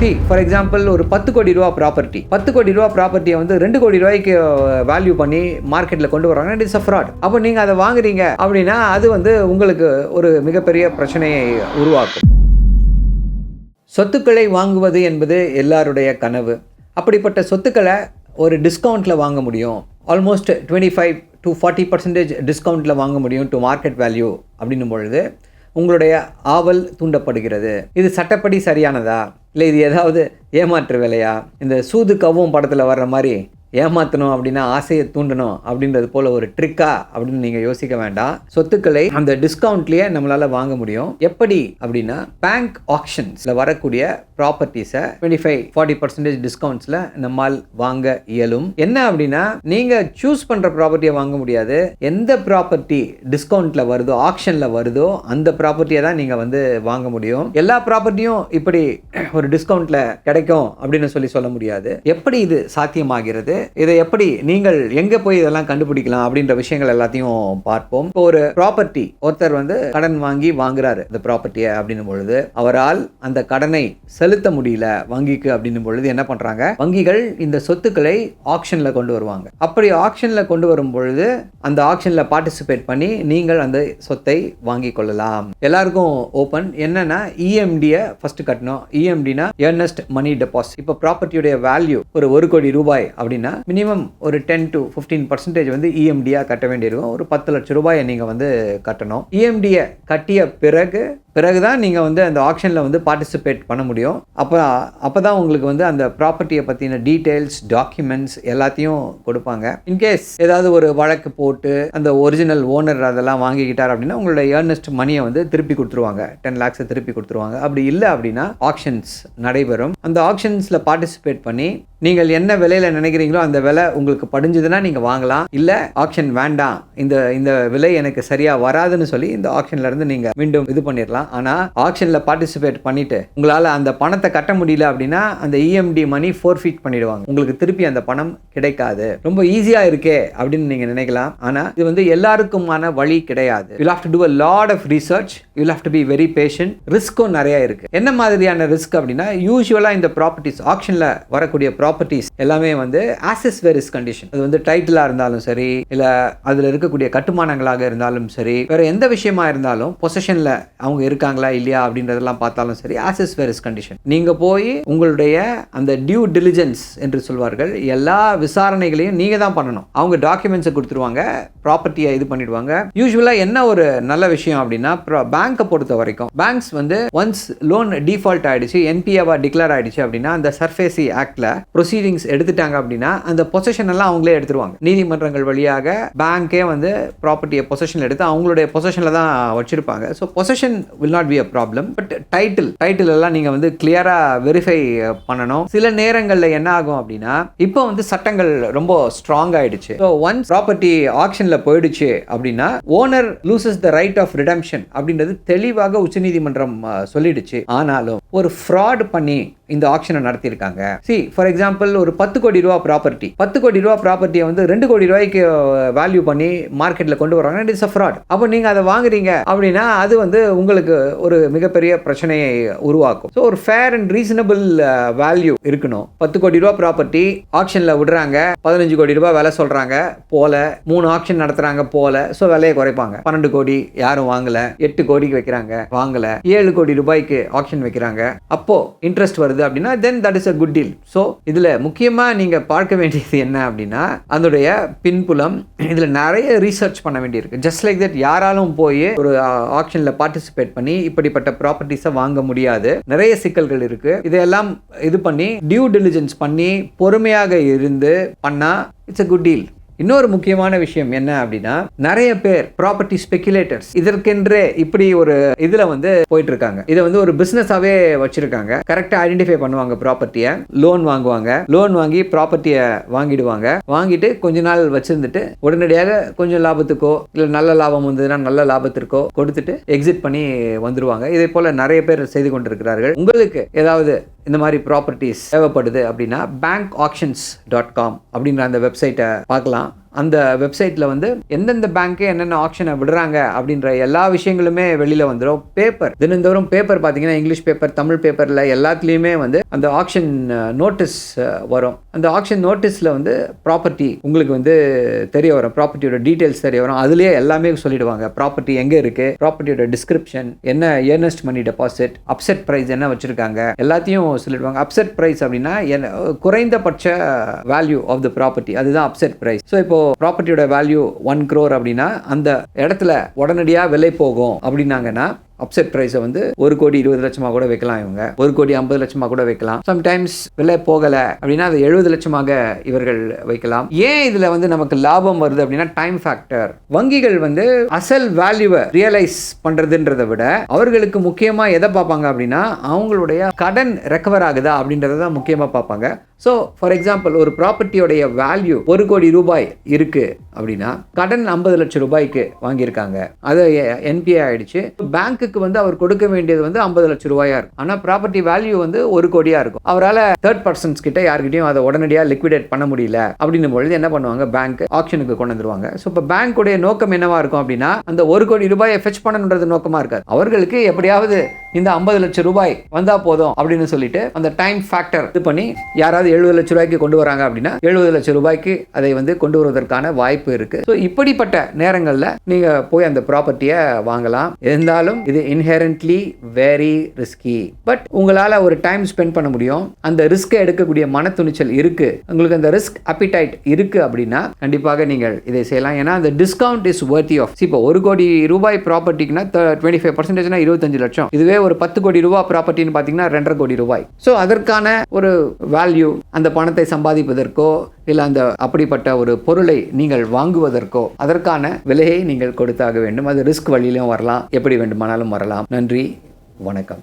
C for example ஒரு பத்து கோடி ரூபா ப்ராப்பர்ட்டி பத்து கோடி ரூபா ப்ராப்பர்ட்டியை வந்து ரெண்டு கோடி ரூபாய்க்கு uh, வேல்யூ பண்ணி மார்க்கெட்டில் கொண்டு வராங்க இட்ஸ் அ ஃப்ராட் அப்போ நீங்கள் அதை வாங்குறீங்க அப்படின்னா அது வந்து உங்களுக்கு ஒரு மிகப்பெரிய பிரச்சனையை உருவாக்கும். சொத்துக்களை வாங்குவது என்பது எல்லாருடைய கனவு. அப்படிப்பட்ட சொத்துக்களை ஒரு டிஸ்கவுண்ட்டில் வாங்க முடியும். Almost twenty five to forty percentage டிஸ்கவுண்ட்டில் வாங்க முடியும் டு மார்க்கெட் வேல்யூ அப்படின்னும் பொழுது உங்களுடைய ஆவல் தூண்டப்படுகிறது. இது சட்டப்படி சரியானதா? இல்லை இது ஏதாவது ஏமாற்று வேலையா? இந்த சூது கவும் படத்தில் வர்ற மாதிரி ஏமாற்றணும் அப்படின்னா ஆசையை தூண்டணும் அப்படின்றது போல ஒரு ட்ரிக்கா அப்படின்னு நீங்கள் யோசிக்க வேண்டாம். சொத்துக்களை அந்த டிஸ்கவுண்ட்லேயே நம்மளால் வாங்க முடியும். எப்படி அப்படின்னா பேங்க் ஆக்ஷன்ஸில் வரக்கூடிய ப்ராப்பர்ட்டிஸை டுவெண்ட்டி ஃபைவ் ஃபார்ட்டி பர்சன்டேஜ் டிஸ்கவுண்ட்ஸில் நம்மால் வாங்க இயலும். என்ன அப்படின்னா நீங்கள் சூஸ் பண்ணுற ப்ராப்பர்ட்டியை வாங்க முடியாது. எந்த ப்ராப்பர்ட்டி டிஸ்கவுண்ட்டில் வருதோ ஆக்ஷனில் வருதோ அந்த ப்ராப்பர்ட்டியை தான் நீங்கள் வந்து வாங்க முடியும். எல்லா ப்ராப்பர்ட்டியும் இப்படி ஒரு டிஸ்கவுண்ட்டில் கிடைக்கும் அப்படின்னு சொல்லி சொல்ல முடியாது. எப்படி இது சாத்தியமாகிறது? இதை எப்படி நீங்கள் எங்கே போய் இதெல்லாம் கண்டுபிடிக்கலாம் அப்படின்ற விஷயங்கள் எல்லாத்தையும் பார்ப்போம். இப்போ ஒரு ப்ராப்பர்ட்டி ஒருத்தர் வந்து கடன் வாங்கி வாங்குறாரு இந்த ப்ராப்பர்ட்டியை அப்படின்னும் பொழுது அவரால் அந்த கடனை செலுத்த முடியல வங்கிக்கு அப்படின்னும் பொழுது என்ன பண்றாங்க? வங்கிகள் இந்த சொத்துக்களை ஆக்ஷன்ல கொண்டு வருவாங்க. அப்படி ஆக்ஷன்ல கொண்டு வரும் பொழுது அந்த ஆக்ஷன்ல பார்ட்டிசிபேட் பண்ணி நீங்கள் அந்த சொத்தை வாங்கி கொள்ளலாம். எல்லாருக்கும் ஓப்பன் என்னன்னா இஎம்டியை ஃபர்ஸ்ட் கட்டணும். இஎம்டினா ஏர்னஸ்ட் மணி டெபாசிட் இப்போ ப்ராப்பர்ட்டியுடைய வேல்யூ ஒரு ஒரு கோடி ரூபாய் அப்படின்னா மினிமம் ஒரு டென் டு ஃபிஃப்டீன் பர்சன்டேஜ் வந்து இஎம்டியாக கட்ட வேண்டியிருக்கும். ஒரு பத்து லட்ச ரூபாயை நீங்கள் வந்து கட்டணும். இஎம்டியை கட்டிய பிறகு பிறகு தான் நீங்கள் வந்து அந்த ஆக்ஷனில் வந்து பார்ட்டிசிபேட் பண்ண முடியும். அப்போ அப்போ தான் உங்களுக்கு வந்து அந்த ப்ராப்பர்ட்டியை பற்றின டீட்டெயில்ஸ் டாக்குமெண்ட்ஸ் எல்லாத்தையும் கொடுப்பாங்க. இன்கேஸ் ஏதாவது ஒரு வழக்கு போட்டு அந்த ஒரிஜினல் ஓனர் அதெல்லாம் வாங்கிக்கிட்டார் அப்படின்னா உங்களோட ஏர்னஸ்ட் மணியை வந்து திருப்பி கொடுத்துருவாங்க. டென் லேக்ஸை திருப்பி கொடுத்துருவாங்க. அப்படி இல்லை அப்படின்னா ஆக்ஷன்ஸ் நடைபெறும். அந்த ஆக்ஷன்ஸில் பார்ட்டிசிபேட் பண்ணி நீங்கள் என்ன விலையில் நினைக்கிறீங்களோ அந்த விலை உங்களுக்கு படிஞ்சதுன்னா நீங்கள் வாங்கலாம். இல்லை ஆக்ஷன் வேண்டாம். இந்த இந்த விலை எனக்கு சரியாக வராதுன்னு சொல்லி இந்த ஆப்ஷன்லேருந்து நீங்கள் மீண்டும் இது பண்ணிடலாம் ஆனால் ஆக்ஷனில் பார்ட்டிசிபேட் பண்ணிவிட்டு உங்களால் அந்த பணத்தை கட்ட முடியல அப்படின்னா அந்த இஎம்டி மணி ஃபோர்ஃபீட் பண்ணிடுவாங்க. உங்களுக்கு திருப்பி அந்த பணம் கிடைக்காது. ரொம்ப ஈஸியாக இருக்கே அப்படின்னு நீங்கள் நினைக்கலாம். ஆனால் இது வந்து எல்லாருக்குமான வழி கிடையாது. You have to do a lot of research you have to be very patient ரிஸ்க்கும் நிறையா இருக்குது என்ன மாதிரியான ரிஸ்க் அப்படின்னா யூஸ்வலாக இந்த ப்ராப்பர்ட்டிஸ் ஆப்ஷனில் வரக்கூடிய ப்ராப்பர்ட்டிஸ் எல்லாமே வந்து ஆசஸ் வெரிஸ் கண்டிஷன் அது வந்து டைட்டிலாக இருந்தாலும் சரி இல்லை அதில் இருக்கக்கூடிய கட்டுமானங்களாக இருந்தாலும் சரி வேறு எந்த விஷயமா இருந்தாலும் பொசஷனில் அவங்க இருக்காங்களா இல்லையா அப்படின்றதெல்லாம் பார்த்தாலும் சரி ஆசஸ் வெரிஸ் கண்டிஷன் நீங்கள் போய் உங்களுடைய அந்த டியூ டிலிஜென்ஸ் என்று சொல்வார்கள் எல்லா விசாரணைகளையும் நீங்கள் தான் பண்ணணும். அவங்க டாக்குமெண்ட்ஸை கொடுத்துருவாங்க ப்ராப்பர்ட்டியை இது பண்ணிடுவாங்க. யூஸ்வலாக என்ன ஒரு நல்ல விஷயம் அப்படின்னா பேங்க்கை பொறுத்த வரைக்கும் பேங்க்ஸ் வந்து ஒன்ஸ் லோன் டிஃபால்ட் ஆகிடுச்சு என்பிஏவா டிக்ளேர் ஆகிடுச்சு அப்படின்னா அந்த சர்ஃபேசி ஆக்டில் ப்ரொசீடிங்ஸ் எடுத்துட்டாங்க அப்படின்னா அந்த பொசஷன் எல்லாம் அவங்களே எடுத்துருவாங்க. நீதிமன்றங்கள் வழியாக பேங்க்கே வந்து ப்ராப்பர்ட்டியை பொசஷன் எடுத்து அவங்களுடைய பொசஷனில் தான் வச்சுருப்பாங்க. So possession will not be a problem but title title எல்லாம் நீங்கள் வந்து கிளியராக வெரிஃபை பண்ணணும். சில நேரங்களில் என்ன ஆகும் அப்படின்னா இப்போ வந்து சட்டங்கள் ரொம்ப ஸ்ட்ராங் ஆயிடுச்சு. ஸோ ஒன்ஸ் ப்ராப்பர்ட்டி ஆக்ஷனில் போயிடுச்சு அப்படின்னா owner loses the right of redemption அப்படின்றது தெளிவாக உச்சநீதிமன்றம் சொல்லிடுச்சு. ஆனாலும் ஒரு ஃப்ராட் பண்ணி இந்த ஆக்ஷனை நடத்தியிருக்காங்க. சி ஃபார் எக்ஸாம்பிள் ஒரு பத்து கோடி ரூபா ப்ராப்பர்ட்டி பத்து கோடி ரூபா ப்ராப்பர்ட்டியை வந்து ரெண்டு கோடி ரூபாய்க்கு வேல்யூ பண்ணி மார்க்கெட்டில் கொண்டு வராங்க இட்ஸ் அ ஃப்ராட் அப்போ நீங்கள் அதை வாங்குறீங்க அப்படின்னா அது வந்து உங்களுக்கு ஒரு மிகப்பெரிய பிரச்சனையை உருவாக்கும். ஸோ ஒரு ஃபேர் அண்ட் ரீசனபிள் வேல்யூ இருக்கணும். பத்து கோடி ரூபா ப்ராப்பர்ட்டி ஆக்ஷனில் விடுறாங்க. பதினஞ்சு கோடி ரூபாய் விலை சொல்கிறாங்க போல. மூணு ஆக்ஷன் நடத்துகிறாங்க போல. ஸோ விலையை குறைப்பாங்க. பன்னெண்டு கோடி யாரும் வாங்கல. எட்டு கோடிக்கு வைக்கிறாங்க. வாங்கல. ஏழு கோடி ரூபாய்க்கு ஆக்ஷன் வைக்கிறாங்க. அப்போ இன்ட்ரெஸ்ட் வருது. அப்படின்னா then that is a good deal so இதில் முக்கியமாக நீங்கள் பார்க்க வேண்டியது என்ன அப்படின்னா அதனுடைய பின்புலம் இதில் நிறைய ரீசர்ச் பண்ண வேண்டியிருக்கு. ஜஸ்ட் லைக் தட் யாராலும் போய் ஒரு ஆக்ஷனில் பார்ட்டிசிபேட் பண்ணி இப்படிப்பட்ட ப்ராப்பர்ட்டிஸை வாங்க முடியாது. நிறைய சிக்கல்கள் இருக்கு. இதையெல்லாம் இது பண்ணி டியூ டெலிஜென்ஸ் பண்ணி பொறுமையாக இருந்து பண்ணால் இட்ஸ் அ குட் டீல் இன்னொரு முக்கியமான விஷயம் என்ன அப்படின்னா நிறைய பேர் ப்ராப்பர்ட்டி ஸ்பெக்குலேட்டர்ஸ் இதற்கென்றே இப்படி ஒரு இதுல வந்து போயிட்டு இருக்காங்க இதை வந்து ஒரு பிசினஸாவே வச்சிருக்காங்க. கரெக்டா ஐடென்டிஃபை பண்ணுவாங்க ப்ராப்பர்ட்டியை லோன் வாங்குவாங்க. லோன் வாங்கி ப்ராப்பர்ட்டியை வாங்கிடுவாங்க. வாங்கிட்டு கொஞ்ச நாள் வச்சிருந்துட்டு உடனடியாக கொஞ்சம் லாபத்துக்கோ இல்லை நல்ல லாபம் வந்ததுன்னா நல்ல லாபத்திற்கோ கொடுத்துட்டு எக்ஸிட் பண்ணி வந்துருவாங்க. இதே போல நிறைய பேர் செய்து கொண்டிருக்கிறார்கள். உங்களுக்கு ஏதாவது இந்த மாதிரி ப்ராப்பர்ட்டிஸ் தேவைப்படுது அப்படின்னா பேங்க் ஆப்ஷன்ஸ் டாட் காம் அப்படின்ற அந்த வெப்சைட்டை பார்க்கலாம். அந்த வெப்சைட்டில் வந்து எந்தெந்த பேங்க்கு என்னென்ன ஆப்ஷனை விடுறாங்க அப்படின்ற எல்லா விஷயங்களுமே வெளியில் வந்துடும் பேப்பர் தினந்தோறும் பேப்பர் பார்த்தீங்கன்னா இங்கிலீஷ் பேப்பர் தமிழ் பேப்பரில் எல்லாத்துலேயுமே வந்து அந்த ஆக்ஷன் நோட்டீஸ் வரும். அந்த ஆக்ஷன் நோட்டீஸில் வந்து ப்ராப்பர்ட்டி உங்களுக்கு வந்து தெரிய வரும். ப்ராப்பர்ட்டியோட டீட்டெயில்ஸ் தெரிய வரும். அதுலேயே எல்லாமே சொல்லிடுவாங்க. ப்ராப்பர்ட்டி எங்கே இருக்குது ப்ராப்பர்ட்டியோட டிஸ்கிரிப்ஷன் என்ன earnest money deposit upset price என்ன வச்சுருக்காங்க? எல்லாத்தையும் சொல்லிடுவாங்க. அப்செட் ப்ரைஸ் அப்படின்னா என்ன குறைந்தபட்ச வேல்யூ ஆஃப் த ப்ராப்பர்ட்டி அதுதான் அப்செட் ப்ரைஸ் ஸோ இப்போ ப்ராப்பர்ட்டியோட வேல்யூ ஒன் க்ரோர் அப்படின்னா அந்த இடத்துல உடனடியாக விலை போகும் அப்படின்னாங்கன்னா அப்செட் ப்ரைஸை வந்து ஒரு கோடி இருபது லட்சமாக கூட வைக்கலாம் இவங்க. ஒரு கோடி ஐம்பது லட்சமாக கூட வைக்கலாம். சம்டைம்ஸ் விலை போகலை அப்படின்னா அது எழுபது லட்சமாக இவர்கள் வைக்கலாம். ஏன் இதில் வந்து நமக்கு லாபம் வருது அப்படின்னா டைம் ஃபேக்டர் வங்கிகள் வந்து அசல் வேல்யூவை ரியலைஸ் பண்ணுறதுன்றதை விட அவர்களுக்கு முக்கியமாக எதை பார்ப்பாங்க அப்படின்னா அவங்களுடைய கடன் ரெக்கவர் ஆகுதா அப்படின்றத தான் முக்கியமாக பார்ப்பாங்க. ஸோ ஃபார் எக்ஸாம்பிள் ஒரு ப்ராப்பர்ட்டியோடைய வேல்யூ ஒரு கோடி ரூபாய் இருக்குது அப்படின்னா கடன் ஐம்பது லட்சம் ரூபாய்க்கு வாங்கியிருக்காங்க. அது என்பிஐ ஆயிடுச்சு. பேங்க்குக்கு வந்து அவர் கொடுக்க வேண்டியது வந்து ஐம்பது லட்சம் ரூபாயா இருக்கும். ஆனால் ப்ராப்பர்ட்டி வேல்யூ வந்து ஒரு கோடியா இருக்கும். அவரால் தேர்ட் பர்சன்ஸ் கிட்ட யார்கிட்டையும் அதை உடனடியாக லிக்விடேட் பண்ண முடியல. அப்படின்னும் பொழுது என்ன பண்ணுவாங்க? பேங்க் ஆப்ஷனுக்கு கொண்டு வந்துருவாங்க. ஸோ இப்போ பேங்க்குடைய நோக்கம் என்னவா இருக்கும் அப்படின்னா அந்த ஒரு கோடி ரூபாயை ஃபெச் பண்ணணுன்றது நோக்கமா இருக்காது. அவர்களுக்கு எப்படியாவது இந்த ஐம்பது லட்சம் ரூபாய் வந்தா போதும் அப்படின்னு சொல்லிட்டு அந்த டைம் ஃபேக்டர் இது பண்ணி யாராவது எழுபது லட்சம் ரூபாய்க்கு கொண்டு வராங்க அப்படின்னா எழுபது லட்சம் ரூபாய்க்கு அதை வந்து கொண்டு வருவதற்கான வாய்ப்பு இருக்கு. ஸோ இப்படிப்பட்ட நேரங்களில் நீங்க போய் அந்த ப்ராப்பர்ட்டியை வாங்கலாம். இருந்தாலும் இது இன்ஹெரண்ட்லி வெரி ரிஸ்கி பட் உங்களால் ஒரு டைம் ஸ்பெண்ட் பண்ண முடியும். அந்த ரிஸ்க்கை எடுக்கக்கூடிய மன துணிச்சல் இருக்கு. உங்களுக்கு அந்த ரிஸ்க் அப்பிடைட் இருக்கு அப்படின்னா கண்டிப்பாக நீங்கள் இதை செய்யலாம். ஏன்னா அந்த டிஸ்கவுண்ட் இஸ் வர்த்தி ஆஃப் இப்போ ஒரு கோடி ரூபாய் ப்ராப்பர்ட்டிக்குன்னா டுவெண்ட்டி ஃபைவ் பர்சன்டேஜ்னா இருபத்தஞ்சு லட்சம். இதுவே ஒரு பத்து கோடி ரூபாய் ப்ராப்பர்ட்டின்னு பார்த்தீங்கன்னா ரெண்டரை கோடி ரூபாய். ஸோ அதற்கான ஒரு வேல்யூ அந்த பணத்தை சம்பாதிப்பதற்கோ இல்லை அந்த அப்படிப்பட்ட ஒரு பொருளை நீங்கள் வாங்குவதற்கோ அதற்கான விலையை நீங்கள் கொடுத்தாக வேண்டும். அது ரிஸ்க் வழியிலும் வரலாம் எப்படி வேண்டுமானாலும் வரலாம். நன்றி வணக்கம்.